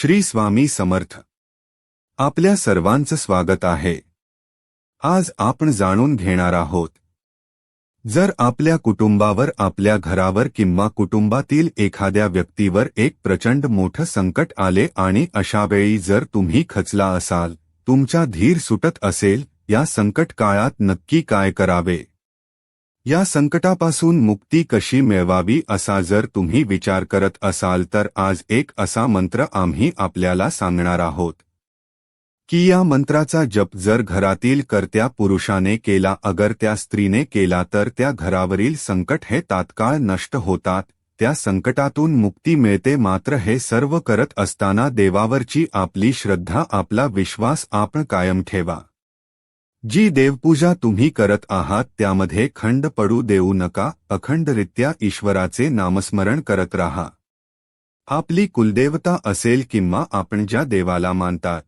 श्री स्वामी समर्थ. आपल्या सर्वांचं स्वागत आहे. आज आपण जाणून घेणार आहोत. जर आपल्या कुटुंबावर आपल्या घरावर किंवा कुटुंबातील एखाद्या व्यक्तीवर एक प्रचंड मोठं संकट आले आणि अशावेळी जर तुम्ही खचला असाल तुमचा धीर सुटत असेल या संकट काळात नक्की काय करावे? या संकटापासून मुक्ती कशी मिळवावी असा जर तुम्ही विचार करत असाल तर आज एक असा मंत्र आम्ही आपल्याला सांगणार आहोत. की या मंत्राचा जप जर घरातील कर्त्या पुरुषाने केला अगर त्या स्त्रीने केला तर त्या घरावरील संकट हे तात्काळ नष्ट होतात त्या संकटातून मुक्ती मिळते मात्र हे सर्व करत असताना देवावरची आपली श्रद्धा आपला विश्वास आपण कायम ठेवा. जी देवपूजा तुम्ही करत आहात त्यामध्ये खंड पडू देऊ नका अखंडरित्या ईश्वराचे नामस्मरण करत राहा. आपली कुलदेवता असेल किंवा आपण ज्या देवाला मानतात.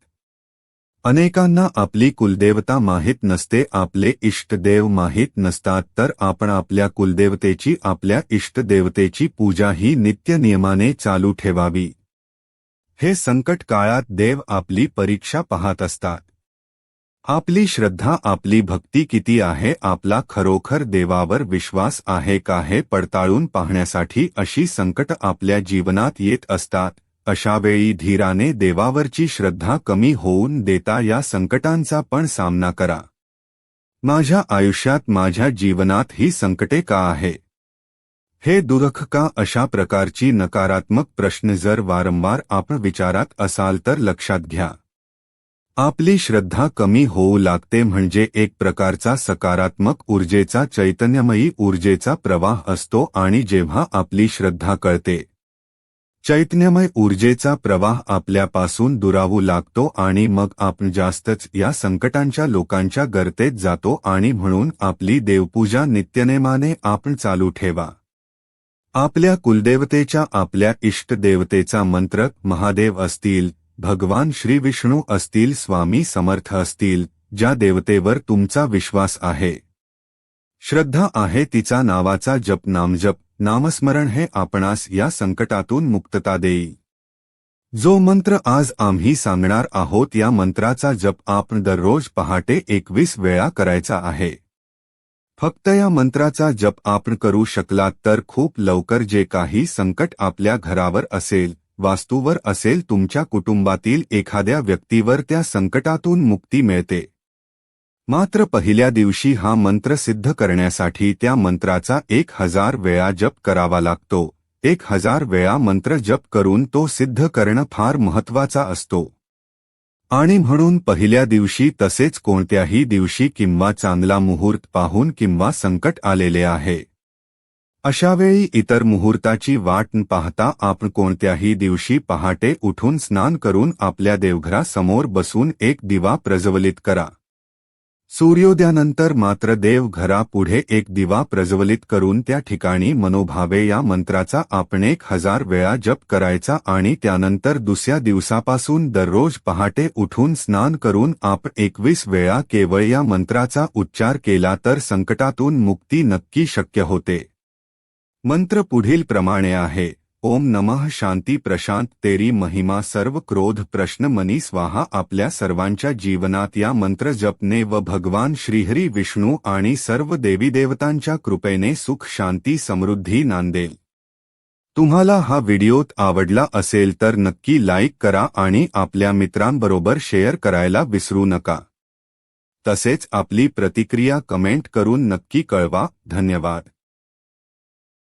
अनेकांना आपली कुलदेवता माहीत नसते आपले इष्टदेव माहीत नसतात तर आपण आपल्या कुलदेवतेची आपल्या इष्टदेवतेची पूजा ही नित्य नियमाने चालू ठेवावी. हे संकट काळात देव आपली परीक्षा पाहत असतात. आपली श्रद्धा आपली भक्ती किती आहे आपला खरोखर देवावर विश्वास आहे का हे पडताळून पाहण्यासाठी अशी संकट आपल्या जीवनात येत असतात. अशावेळी धीराने देवावरची श्रद्धा कमी होऊन देता या संकटांचा पण सामना करा. माझ्या आयुष्यात माझ्या जीवनात ही संकटे का आहे? हे दुरख का अशा प्रकारची नकारात्मक प्रश्न जर वारंवार आपण विचारात असाल तर लक्षात घ्या. आपली श्रद्धा कमी होऊ लागते म्हणजे एक प्रकारचा सकारात्मक ऊर्जेचा चैतन्यमयी ऊर्जेचा प्रवाह असतो आणि जेव्हा आपली श्रद्धा कळते. चैतन्यमय ऊर्जेचा प्रवाह आपल्यापासून दुरावू लागतो आणि मग आपण जास्तच या संकटांच्या लोकांच्या गर्तेत जातो आणि म्हणून आपली देवपूजा नित्यनेमाने आपण चालू ठेवा. आपल्या कुलदेवतेच्या आपल्या इष्टदेवतेचा मंत्र महादेव असतील भगवान श्री विष्णू असतील, स्वामी समर्थ असतील, ज्या देवतेवर तुमचा विश्वास आहे. श्रद्धा आहे तिचा नावाचा जप नामजप नामस्मरण हे आपणास या संकटातून मुक्तता देई. जो मंत्र आज आम्ही सांगणार आहोत या मंत्राचा जप आपण दररोज पहाटे एकवीस वेळा करायचा आहे. फक्त या मंत्राचा जप आपण करू शकलात तर खूप लवकर जे काही संकट आपल्या घरावर असेल वास्तूवर असेल तुमच्या कुटुंबातील एखाद्या व्यक्तीवर त्या संकटातून मुक्ती मिळते. मात्र पहिल्या दिवशी हा मंत्र सिद्ध करण्यासाठी त्या मंत्राचा एक हजार वेळा जप करावा लागतो. एक हजार वेळा मंत्र जप करून तो सिद्ध करणं फार महत्त्वाचा असतो. आणि म्हणून पहिल्या दिवशी तसेच कोणत्याही दिवशी किंवा चांगला मुहूर्त पाहून किंवा संकट आलेले आहे. अशावेळी इतर मुहूर्ताची वाट न पाहता आपण कोणत्याही दिवशी पहाटे उठून स्नान करून आपल्या देवघरासमोर बसून एक दिवा प्रज्वलित करा. सूर्योदयानंतर मात्र देवघरापुढे एक दिवा प्रज्वलित करून त्या ठिकाणी मनोभावे या मंत्राचा आपण एक हजार वेळा जप करायचा आणि त्यानंतर दुसऱ्या दिवसापासून दररोज पहाटे उठून स्नान करून आपण एकवीस वेळा केवळ या मंत्राचा उच्चार केला तर संकटातून मुक्ती नक्की शक्य होते. मंत्र पुढील प्रमाणे आहे. ओम नमः शांती प्रशांत तेरी महिमा सर्व क्रोध प्रश्न मनी स्वाहा आपल्या सर्वांच्या जीवनात या मंत्र जपने व भगवान श्रीहरी विष्णू आणि सर्व देवी देवतांच्या कृपेने सुख शांती समृद्धी नांदेल. तुम्हाला हा व्हिडिओत आवडला असेल तर नक्की लाईक करा आणि आपल्या मित्रांबरोबर शेअर करायला विसरू नका. तसेच आपली प्रतिक्रिया कमेंट करून नक्की कळवा. धन्यवाद.